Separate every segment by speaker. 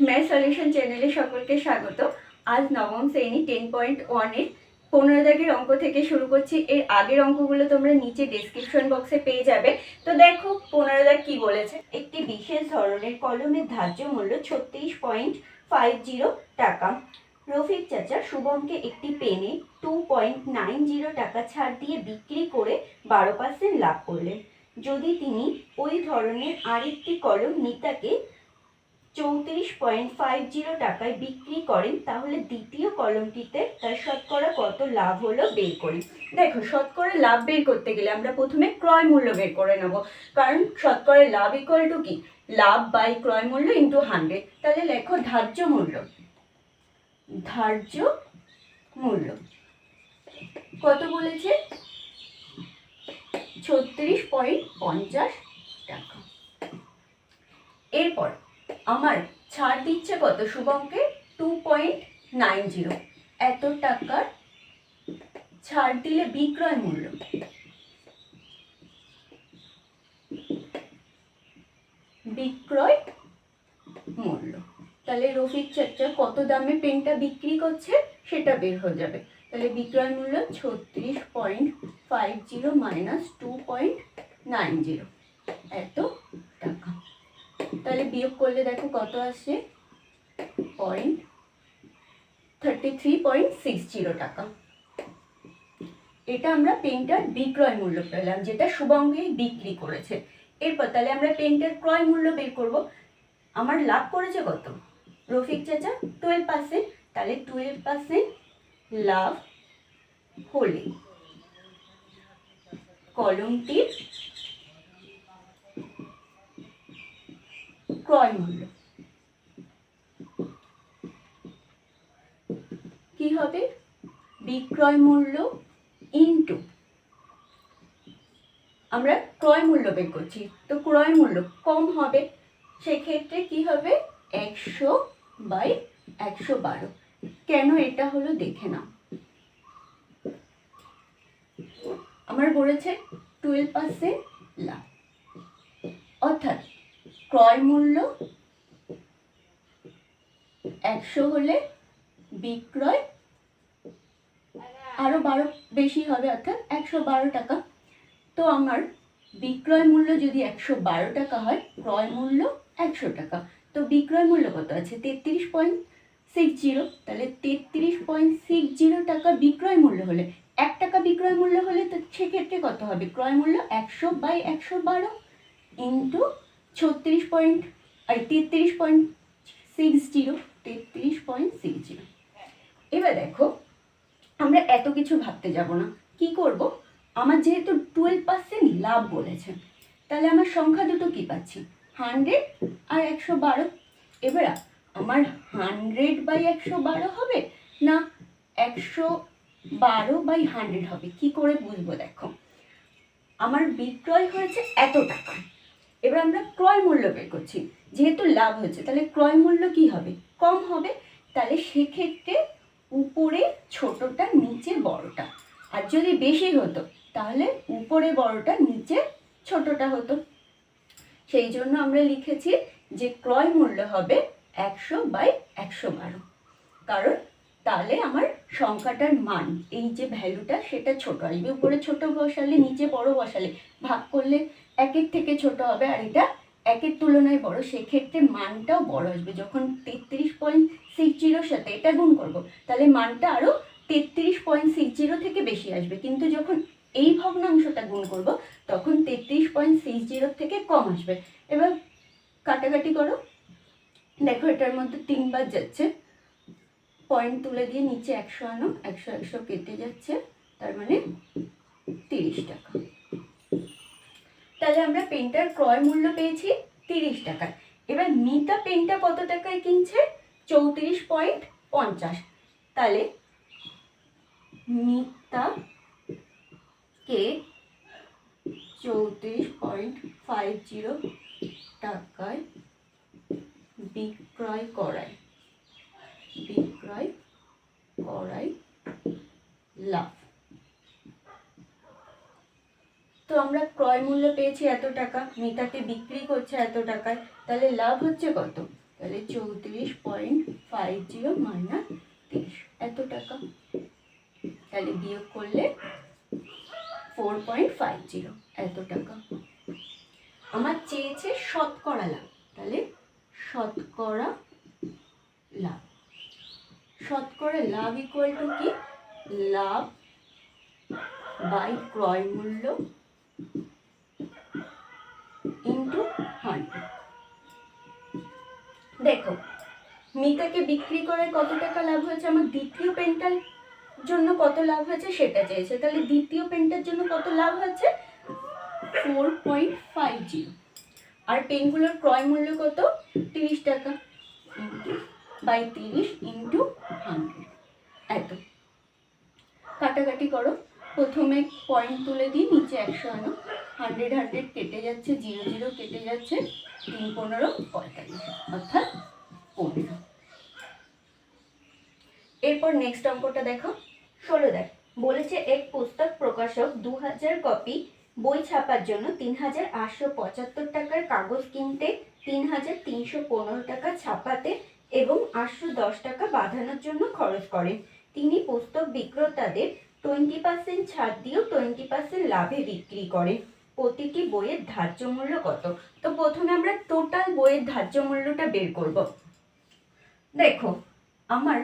Speaker 1: Math solution চ্যানেলে সকলকে স্বাগত। আজ নবম শ্রেণি টেন পয়েন্ট ওয়ানের পনেরো দাগের অঙ্ক থেকে শুরু করছি। এর আগের অঙ্কগুলো তোমরা নিচে ডেসক্রিপশন বক্সে পেয়ে যাবে। তো দেখো, পনেরো দাগ কি বলেছে? একটি বিশেষ ধরনের কলমের ধার্য মূল্য ছত্রিশ পয়েন্ট ফাইভ জিরো টাকা। রফিক চাচা শুভমকে একটি পেনে টু পয়েন্ট নাইন জিরো টাকা ছাড় দিয়ে বিক্রি করে বারো পার্সেন্ট লাভ করলেন। যদি তিনি ওই ধরনের আরেকটি কলম নিতাকে চৌত্রিশ পয়েন্ট ফাইভ জিরো টাকায় বিক্রি করেন, তাহলে দ্বিতীয় কলমটিতে তার শতকরা কত লাভ হলো বের করি। দেখো, শতকরা লাভ বের করতে গেলে আমরা প্রথমে ক্রয় মূল্য বের করে নেব। কারণ শতকরা লাভ ইকুয়াল টু কি? লাভ বাই ক্রয় মূল্য ইন্টু হান্ড্রেড তাহলে লেখো ধার্য মূল্য। ধার্য মূল্য। কত বলেছে? ছত্রিশ পয়েন্ট পঞ্চাশ টাকা। এরপর আমার ছাড় দিচ্ছে কত শুভমকে টু পয়েন্ট নাইন জিরো এত টাকার ছাড় দিলে বিক্রয় মূল্য। বিক্রয় মূল্য। তাহলে রফিক চাচা কত দামে পেনটা বিক্রি করছে? সেটা বের হয়ে যাবে। তাহলে বিক্রয় মূল্য ছত্রিশ point five zero minus two point nine zero এত টাকা। তাহলে বিয়োগ করলে দেখো কত আসছে point thirty three point six zero টাকা। এটা আমরা পেনটার বিক্রয় মূল্য পেলাম, যেটা শুভঙ্গে বিক্রি করেছে। এরপর তাহলে আমরা পেনটার ক্রয় মূল্য বের করব। আমার লাভ করেছে কত? রফিক চাচা টুয়েলভ পার্সেন্ট তাহলে টুয়েলভ পার্সেন্ট লাভ হলে। কলমটির ক্রয় মূল্য। কি হবে? বিক্রয় মূল্য ইনটু আমরা ক্রয় মূল্য বের করছি। তো ক্রয় মূল্য কম হবে, সেক্ষেত্রে কি হবে? একশো বাই একশো বারো। কেন এটা হলো দেখে নাও। আমার বলেছে টুয়েলভ পার্সেন্ট লাভ। অর্থাৎ ক্রয় মূল্য একশো হলে বিক্রয় আরও বারো, বেশি হবে অর্থাৎ একশো বারো টাকা। তো আমার বিক্রয় মূল্য যদি একশো বারো টাকা হয়, ক্রয় মূল্য একশো টাকা। তো বিক্রয় মূল্য কত আছে? তেত্রিশ পয়েন্ট সিক্স জিরো তাহলে তেত্রিশ পয়েন্ট সিক্স জিরো টাকা বিক্রয় মূল্য হলে, এক টাকা বিক্রয় মূল্য হলে তো সেক্ষেত্রে কত হবে? ক্রয় মূল্য একশো বাই একশো বারো ইন্টু ছত্রিশ পয়েন্ট আর তেত্রিশ পয়েন্ট সিক্স জিরো তেত্রিশ পয়েন্ট সিক্স জিরো এবার দেখো, আমরা এত কিছু ভাবতে যাব না। কি করব? আমার যেহেতু টুয়েলভ পার্সেন্ট লাভ বলেছে, তাহলে আমার সংখ্যা দুটো কি পাচ্ছি? হান্ড্রেড আর একশো বারো। এবার আমার হান্ড্রেড বাই একশো বারো হবে না একশো বারো বাই হান্ড্রেড হবে? কি করে বুঝব দেখো? আমার বিক্রয় হয়েছে এত টাকা। এবার আমরা ক্রয় মূল্য বের করছি। যেহেতু লাভ হয়েছে তাহলে ক্রয় মূল্য কি হবে? কম হবে। তাহলে সেক্ষেত্রে উপরে ছোটটা, নিচে বড়টা। আর যদি বেশি হতো, তাহলে উপরে বড়টা, নিচে ছোটটা হতো। সেই জন্য আমরা লিখেছি যে ক্রয় মূল্য হবে একশো বাই একশো বারো। কারণ তাহলে আমার সংখ্যাটার মান, এই যে ভ্যালুটা সেটা ছোট। আসবে উপরে ছোট বসালে, নিচে বড় বসালে, ভাগ করলে একের থেকে ছোট হবে, আর এটা একের তুলনায় বড়, সেক্ষেত্রে মানটাও বড় আসবে। যখন তেত্রিশ পয়েন্ট সিক্স জিরোর সাথে এটা গুণ করব, তাহলে মানটা আরও তেত্রিশ পয়েন্ট সিক্স জিরো থেকে বেশি আসবে। কিন্তু যখন এই ভগ্নাংশটা গুণ করব, তখন তেত্রিশ পয়েন্ট সিক্স জিরোর থেকে কম আসবে। এবার কাটাকাটি করো। দেখো এটার মধ্যে তিনবার যাচ্ছে। পয়েন্ট তুলে দিয়ে নিচে একশো আনো, একশো একশো কেটে যাচ্ছে, তার মানে তিরিশ টাকা। তাহলে আমরা পেনটার ক্রয় মূল্য পেয়েছি তিরিশ টাকা এবার মিতা পেনটা কত টাকায় কিনছে? চৌত্রিশ পয়েন্ট পঞ্চাশ। তাহলে মিতা কে চৌত্রিশ পয়েন্ট ফাইভ জিরো টাকায় বিক্রয় করায়। বিক্রয় করায় লাভ তো আমরা ক্রয় মূল্য পেয়েছি এত টাকা মিতাকে বিক্রি করছে এত টাকায়, তাহলে লাভ হচ্ছে কত? তাহলে চৌত্রিশ পয়েন্ট ফাইভ জিরো মাইনাস এত টাকা। তাহলে বিয়োগ করলে ফোর পয়েন্ট ফাইভ জিরো এত টাকা। আমার চেয়েছে শতকরা লাভ তাহলে শতকরা লাভ শতকরা লাভ ইকুয়াল টু কি? লাভ বাই ক্রয় মূল্য ইন্টু হান্ড্রেড দেখো, মিতাকে বিক্রি করে কত টাকা লাভ হয়েছে? আমার দ্বিতীয় পেনটার জন্য কত লাভ হয়েছে সেটা চেয়েছে। তাহলে দ্বিতীয় পেনটার জন্য কত লাভ হয়েছে? ফোর পয়েন্ট ফাইভ জিরো আর পেনগুলোর ক্রয় মূল্য কত? তিরিশ টাকা। বাই তিরিশ ইন্টু হান্ড্রেড এত কাটাকাটি করো। প্রথমে পয়েন্ট তুলে দিই নিচে একশো আনো। হান্ড্রেড হান্ড্রেড কেটে যাচ্ছে জিরো জিরো কেটে যাচ্ছে। তিন, পনেরো, পঁয়তাল্লিশ। অর্থাৎ পনেরো। এরপর নেক্সট অঙ্কটা দেখো। ষোলো দেখ। বলেছে এক পুস্তক প্রকাশক দু হাজার কপি বই ছাপার জন্য তিন হাজার আটশো পঁচাত্তর টাকার কাগজ কিনতে তিন হাজার তিনশো পনেরো টাকা ছাপাতে এবং আটশো দশ টাকা বাঁধানোর জন্য খরচ করেন। তিনি পুস্তক বিক্রেতাদের টোয়েন্টি পার্সেন্ট ছাড় দিয়েও টোয়েন্টি পার্সেন্ট লাভে বিক্রি করেন। প্রতিটি বইয়ের ধার্য মূল্য কত? তো প্রথমে আমরা টোটাল বইয়ের ধার্য মূল্যটা বের করব। দেখো, আমার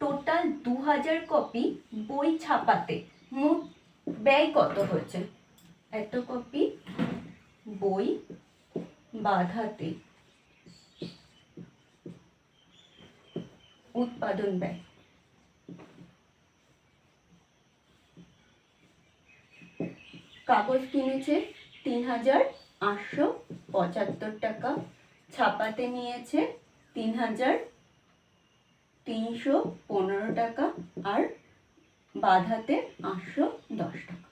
Speaker 1: টোটাল দু হাজার কপি বই ছাপাতে মোট ব্যয় কত হয়েছে? এত কপি বই বাধাতে উৎপাদন ব্যয়। কাগজ কিনেছে তিন হাজার আটশো পঁচাত্তর টাকা, ছাপাতে নিয়েছে তিন হাজার তিনশো পনেরো টাকা আর বাধাতে আটশো দশ টাকা।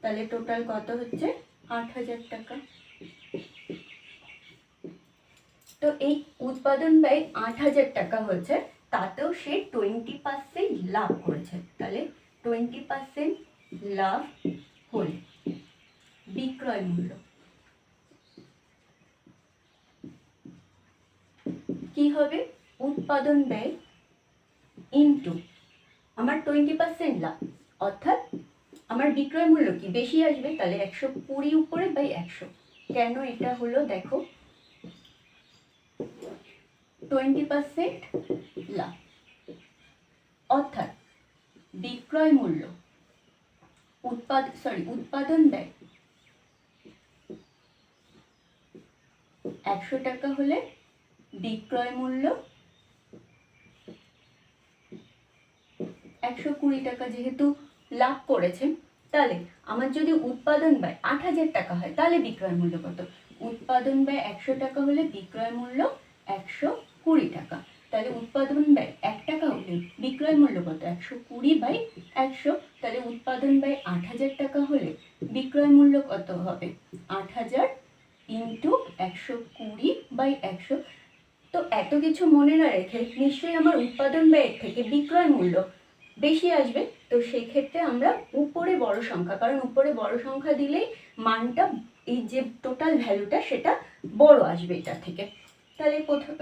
Speaker 1: তাহলে টোটাল কত হচ্ছে? আট হাজার টাকা। তো এই উৎপাদন ব্যয় আট হাজার টাকা হচ্ছে তাতেও সে টোয়েন্টি পার্সেন্ট লাভ করেছে। তাহলে টোয়েন্টি পার্সেন্ট লাভ হলে বিক্রয় মূল্য। কি হবে? উৎপাদন ব্যয় ইন্টু আমার টোয়েন্টি পার্সেন্ট লাভ। অর্থাৎ আমার বিক্রয় মূল্য কি? বেশি আসবে, তাহলে একশো কুড়ি উপরে বাই একশো। কেন এটা হলো? দেখো টোয়েন্টি পার্সেন্ট লাভ। অর্থাৎ বিক্রয় মূল্য, উৎপাদ সরি উৎপাদন ব্যয়। একশো টাকা হলে বিক্রয় মূল্য, একশো কুড়ি টাকা যেহেতু লাভ করেছে তাহলে আমার যদি উৎপাদন ব্যয় আট হাজার টাকা হয়, তাহলে বিক্রয় মূল্য কত? উৎপাদন ব্যয় একশো টাকা হলে বিক্রয় মূল্য একশো কুড়ি টাকা। তাহলে উৎপাদন ব্যয় এক টাকা হলে বিক্রয় মূল্য কত? একশো কুড়ি বাই একশো। তাহলে উৎপাদন ব্যয় আট হাজার টাকা হলে বিক্রয় মূল্য কত হবে? আট হাজার ইন্টু একশো কুড়ি বাই একশো। তো এত কিছু মনে না রেখে নিশ্চয়ই আমার উৎপাদন ব্যয়ের থেকে বিক্রয় মূল্য বেশি আসবে। তো সেক্ষেত্রে আমরা উপরে বড় সংখ্যা, কারণ উপরে বড় সংখ্যা দিলেই মানটা, এই যে টোটাল ভ্যালুটা সেটা বড় আসবে এটা থেকে। তাহলে প্রথম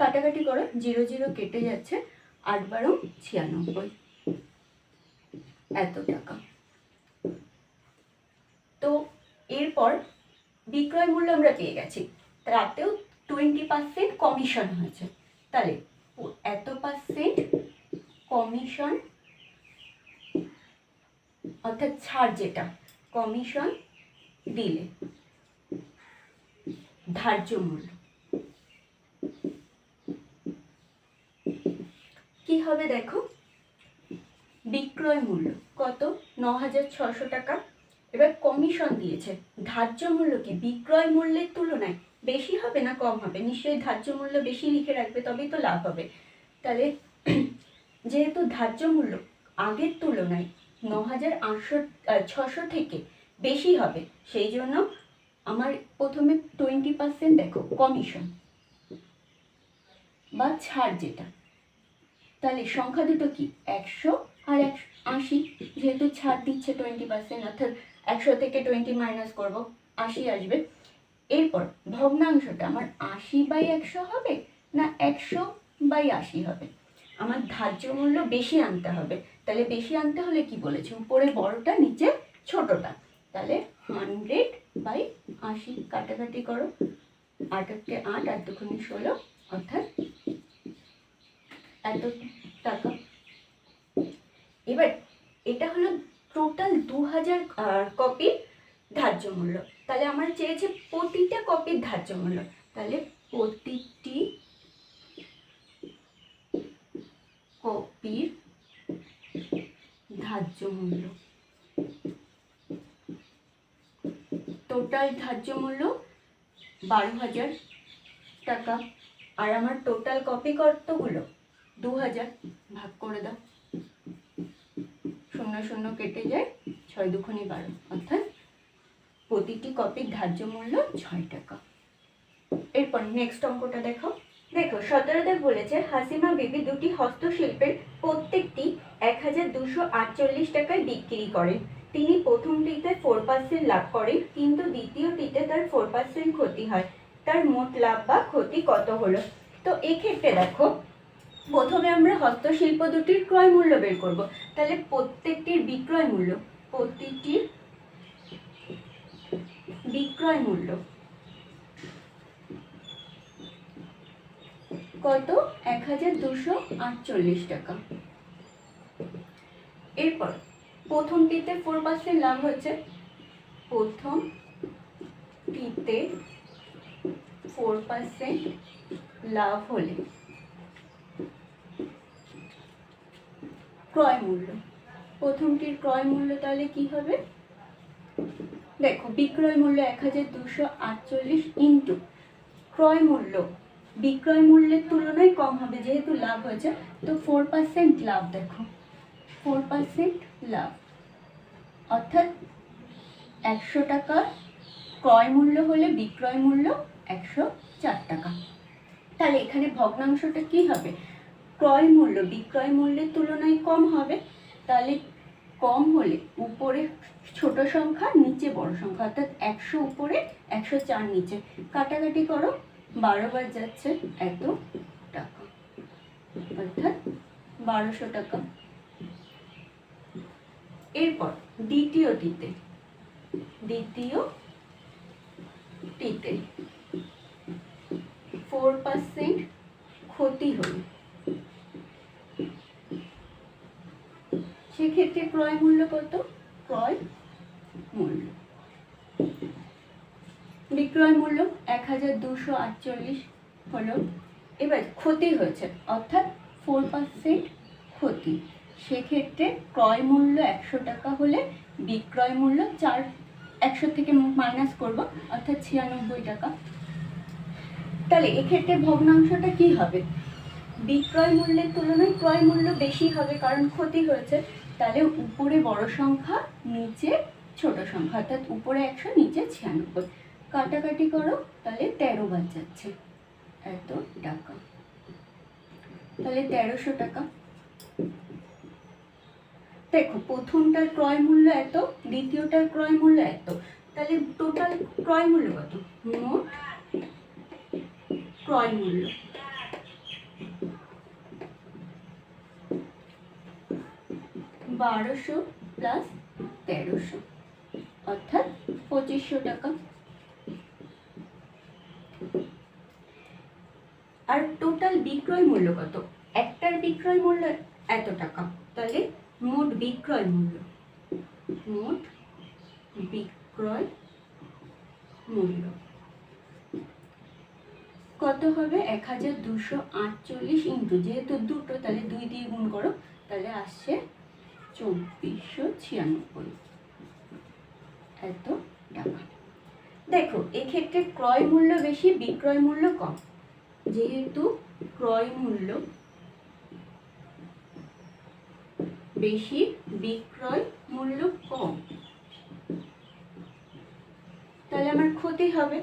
Speaker 1: কাটাকাটি করো, জিরো জিরো কেটে যাচ্ছে, আট বারো ছিয়ানব্বই। এত টাকা। তো এরপর বিক্রয় মূল্য আমরা পেয়ে গেছি। তাতেও টোয়েন্টি পার্সেন্ট কমিশন হয়েছে। তাহলে এত পার্সেন্ট কমিশন অর্থাৎ ছাড় যেটা কমিশন দিলে ধার্য মূল্য। কি হবে দেখো? বিক্রয় মূল্য কত? ন হাজার ছশো টাকা। এবার কমিশন দিয়েছে। ধার্য মূল্য কি? বিক্রয় মূল্যের তুলনায় বেশি হবে না কম হবে? নিশ্চয়ই ধার্য মূল্য বেশি লিখে রাখবে, তবেই তো লাভ হবে। তাহলে যেহেতু ধার্য মূল্য আগের তুলনায় ন হাজার আটশো ছশো থেকে বেশি হবে, সেই জন্য আমার প্রথমে টোয়েন্টি পার্সেন্ট দেখো, কমিশন বা ছাড় যেটা। তাহলে সংখ্যা দুটো কি? একশো আর একশো আশি। যেহেতু ছাড় দিচ্ছে টোয়েন্টি পার্সেন্ট অর্থাৎ একশো থেকে টোয়েন্টি মাইনাস করব, আশি আসবে। এরপর ভগ্নাংশটা আমার আশি বাই একশো হবে না একশো বাই আশি হবে? আমার ধার্য মূল্য বেশি আনতে হবে। তাহলে বেশি আনতে হলে কি বলেছি? উপরে বড়টা, নিচে ছোটটা। তাহলে হান্ড্রেড বাই আশি, কাটাকাটি করো। আটকে আট আর দুখানি ষোলো, অর্থাৎ এত টাকা। এবার এটা হলো টোটাল দু হাজার কপির ধার্য মূল্য। তাহলে আমার চেয়েছে প্রতিটা কপির ধার্য মূল্য। তাহলে প্রতিটি কপির ধার্য মূল্য। টোটাল ধার্য মূল্য বারো হাজার টাকা। আর আমার টোটাল কপি কতগুলো? দু হাজার ভাগ করে দাও। শূন্য শূন্য কেটে যায় ছয় দুখনি বারো। অর্থাৎ প্রতিটি কপির ধার্য মূল্য ছয় টাকা। এরপর নেক্সট অঙ্কটা দেখো। দেখো সতেরোদের বলেছে, হাসিমা বিবি দুটি হস্তশিল্পের প্রত্যেকটি এক হাজার দুশো আটচল্লিশ টাকায় বিক্রি করেন তিনি প্রথমটিতে ফোর পার্সেন্ট লাভ করেন, কিন্তু দ্বিতীয়টিতে তার ফোর পার্সেন্ট ক্ষতি হয়। তার মোট লাভ বা ক্ষতি কত হলো? তো এক্ষেত্রে দেখো প্রথমে আমরা হস্তশিল্প দুটির ক্রয় মূল্য বের করব। তাহলে প্রত্যেকটির বিক্রয় মূল্য, প্রতিটির বিক্রয় মূল্য কত? এক হাজার দুশো আটচল্লিশ টাকা। এরপর প্রথমটিতে ফোর পার্সেন্ট লাভ হচ্ছে। প্রথম টিতে ফোর পার্সেন্ট লাভ হলে ক্রয় মূল্য প্রথমটির ক্রয় মূল্য তাহলে কি হবে? দেখো, বিক্রয় মূল্য এক হাজার দুশো আটচল্লিশ ইন্টু। ক্রয় মূল্য বিক্রয় মূল্যের তুলনায় কম হবে, যেহেতু লাভ হয়েছে। তো ফোর পার্সেন্ট লাভ দেখো। ফোর পার্সেন্ট লাভ। অর্থাৎ একশো টাকা ক্রয় মূল্য হলে বিক্রয় মূল্য একশো চার টাকা। তাহলে এখানে ভগ্নাংশটা কি হবে? ক্রয় মূল্য, বিক্রয় মূল্যের তুলনায় কম হবে, তাহলে কম হলে উপরে ছোট সংখ্যা, নিচে বড় সংখ্যা, অর্থাৎ একশো উপরে, একশো চার নিচে। কাটাকাটি করো, বারো বার যাচ্ছে এত টাকা, অর্থাৎ বারোশো টাকা। এরপর দ্বিতীয়টিতে দ্বিতীয়টিতে ফোর পার্সেন্ট ক্ষতি হল। সেক্ষেত্রে ক্রয় মূল্য কত? ক্রয় মূল্য। বিক্রয় মূল্য এক হাজার দুশো আটচল্লিশ হলো। এবার ক্ষতি হয়েছে, অর্থাৎ ফোর পার্সেন্ট ক্ষতি। সেক্ষেত্রে ক্রয় মূল্য একশো টাকা হলে বিক্রয় মূল্য চার, একশো থেকে মাইনাস করব, অর্থাৎ ছিয়ানব্বই টাকা। তাহলে এক্ষেত্রে ভগ্নাংশটা কি হবে? বিক্রয় মূল্যের তুলনায় ক্রয় মূল্য বেশি হবে কারণ ক্ষতি হয়েছে। তাহলে উপরে বড় সংখ্যা, নিচে ছোট সংখ্যা, অর্থাৎ উপরে একশো, নিচে ছিয়ানব্বই। কাটাকাটি করো, তাহলে তেরো বার যাচ্ছে। এত টাকা। তাহলে তেরোশো টাকা। দেখো, প্রথমটার ক্রয় মূল্য এত, দ্বিতীয়টার ক্রয় মূল্য এত। তাহলে টোটাল ক্রয় মূল্য কত? মোট ক্রয় মূল্য। বারোশো প্লাস তেরোশো, অর্থাৎ পঁচিশশো টাকা। আর টোটাল বিক্রয় মূল্য কত? একটার বিক্রয় মূল্য এত টাকা। তাহলে মোট বিক্রয় মূল্য। মোট বিক্রয় মূল্য। কত হবে? এক হাজার দুশো আটচল্লিশ ইন্টু, যেহেতু দুটো, তাহলে দুই দিয়ে গুণ করো, তাহলে আসছে চব্বিশশো ছিয়ানব্বই। এত টাকা। দেখো, এক্ষেত্রে ক্রয় মূল্য বেশি, বিক্রয় মূল্য কম। যেহেতু ক্রয় মূল্য বেশি, বিক্রয় মূল্য কম। তাহলে আমার ক্ষতি হবে।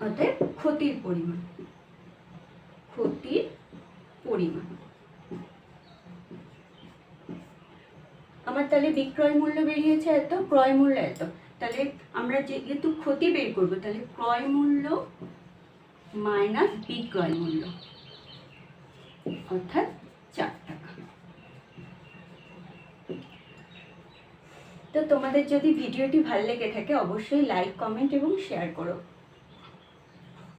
Speaker 1: অতএব ক্ষতির পরিমাণ। ক্ষতির পরিমাণ আমার তাহলে বিক্রয় মূল্য বেরিয়েছে এত, ক্রয় মূল্য এত। তাহলে আমরা যেহেতু ক্ষতি বের করব, তাহলে ক্রয় মূল্য মাইনাস বিক্রয় মূল্য, অর্থাৎ চার টাকা। তো তোমাদের যদি ভিডিওটি ভালো লেগে থাকে, অবশ্যই লাইক কমেন্ট এবং শেয়ার করো।